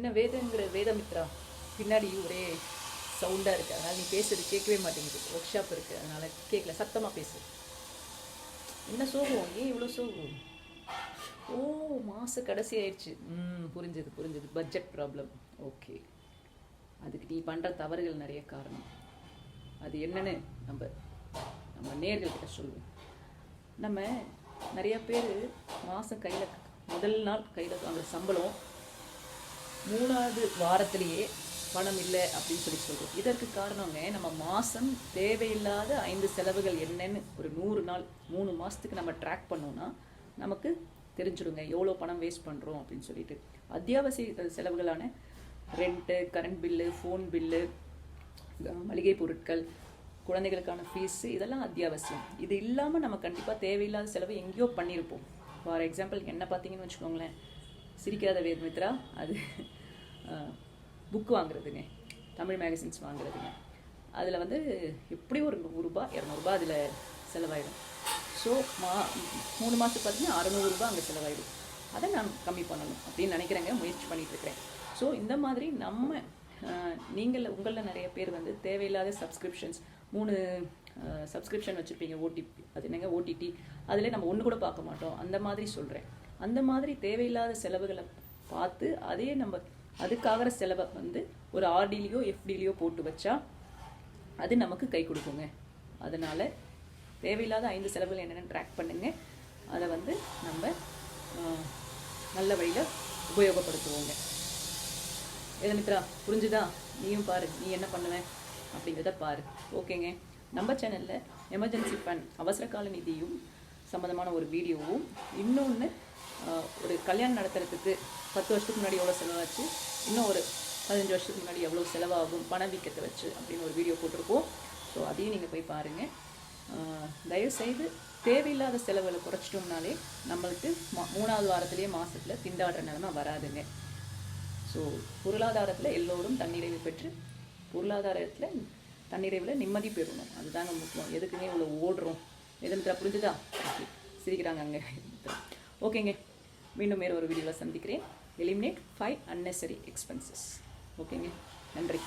என்ன வேதங்கிற வேதமித்ரா? பின்னாடி ஒரே சவுண்டாக இருக்குது அதனால் நீ பேசுறது கேட்கவே மாட்டேங்குது. ஒர்க் ஷாப் இருக்குது அதனால் கேட்கல. சத்தமாக பேசு. என்ன சோகம்? ஏன் இவ்வளோ சோகம்? ஓ மாத கடைசி ஆயிடுச்சு. ம் புரிஞ்சுது புரிஞ்சுது. பட்ஜெட் ப்ராப்ளம் ஓகே அதுக்கு நீ பண்ணுற தவறுகள் நிறைய காரணம். அது என்னன்னு நம்ம நம்ம நேர்கள்கிட்ட சொல்லுவோம். நம்ம நிறையா பேர் மாதம் கையில் முதல் நாள் கையில் வாங்குற சம்பளம் மூணாவது வாரத்திலேயே பணம் இல்லை அப்படின்னு சொல்லி சொல்கிறோம் இதற்கு காரணங்க நம்ம மாதம் தேவையில்லாத ஐந்து செலவுகள் என்னன்னு ஒரு நூறு நாள் மூணு மாதத்துக்கு நம்ம ட்ராக் பண்ணோம்னா நமக்கு தெரிஞ்சிடுங்க எவ்வளோ பணம் வேஸ்ட் பண்ணுறோம் அப்படின்னு சொல்லிட்டு. அத்தியாவசிய செலவுகளான rent current bill phone bill மளிகை பொருட்கள் குழந்தைகளுக்கான ஃபீஸு இதெல்லாம் அத்தியாவசியம். இது இல்லாமல் நம்ம கண்டிப்பாக தேவையில்லாத செலவு எங்கேயோ பண்ணியிருப்போம் ஃபார் எக்ஸாம்பிள் என்ன பார்த்தீங்கன்னு வச்சுக்கோங்களேன். சிரிக்காத வேதமித்ரா அது புக் வாங்குறதுங்க. தமிழ் மேகசின்ஸ் வாங்குறதுங்க. அதில் வந்து எப்படி ஒரு நூறுரூபா இரநூறுபா அதில் செலவாயிடும். ஸோ மா மூணு மாதத்துக்கு பார்த்தீங்கன்னா அறநூறுபா அங்கே செலவாயிடும். அதை நான் கம்மி பண்ணணும் அப்படின்னு நினைக்கிறேங்க முயற்சி பண்ணிகிட்ருக்கிறேன் ஸோ இந்த மாதிரி நம்ம நீங்கள் உங்களில் நிறைய பேர் வந்து தேவையில்லாத சப்ஸ்கிரிப்ஷன்ஸ் மூணு சப்ஸ்கிரிப்ஷன் வச்சுருப்பீங்க ஓடிபி அது என்னங்க ஓடிடி அதில் நம்ம ஒன்று கூட பார்க்க மாட்டோம். அந்த மாதிரி சொல்கிறேன் அந்த மாதிரி தேவையில்லாத செலவுகளை பார்த்து அதே நம்ம அதுக்காகிற செலவை வந்து ஒரு ஆர்டிலேயோ எஃப்டிலேயோ போட்டு வச்சா அது நமக்கு கை கொடுக்குங்க. அதனால் தேவையில்லாத ஐந்து செலவுகள் என்னென்னு ட்ராக் பண்ணுங்க. அதை வந்து நம்ம நல்ல வழியில் உபயோகப்படுத்துவோங்க. எதமித்ரா புரிஞ்சுதா? நீயும் பாரு நீ என்ன பண்ணுவேன் அப்படிங்கிறத பாரு. ஓகேங்க. நம்ம சேனலில் எமர்ஜென்சி ஃபண்ட் அவசர கால நிதியும் சம்மந்தமான ஒரு வீடியோவும் இன்னொன்று ஒரு கல்யாணம் நடத்துறதுக்கு பத்து வருஷத்துக்கு முன்னாடி எவ்வளோ செலவாச்சு? இன்னும் ஒரு பதினஞ்சு வருஷத்துக்கு முன்னாடி எவ்வளோ செலவாகும்? பணவீக்கத்தை வச்சு அப்படின்னு ஒரு வீடியோ போட்டிருக்கோம். ஸோ அதையும் நீங்கள் போய் பாருங்கள் தயவுசெய்து தேவையில்லாத செலவுகளை குறைச்சிட்டோம்னாலே நம்மளுக்கு மா மூணாவது வாரத்திலேயே மாதத்தில் திண்டாடுற நிலமை வராதுங்க. ஸோ பொருளாதாரத்தில் எல்லோரும் தன்னிறைவு பெற்று பொருளாதாரத்தில் தன்னிறைவில் நிம்மதி பெறணும். அதுதாங்க முக்கியம். எதுக்குமே இவ்வளோ ஓடுறோம்? எதுன்றா புரிஞ்சுதா? Okay. சிரிக்கிறாங்க அங்கே. ஓகேங்க. மீண்டும் வேறு ஒரு வீடியோவில் சந்திக்கிறேன். எலிமினேட் ஃபைவ் அன்னெசரி எக்ஸ்பென்சஸ் ஓகேங்க நன்றி.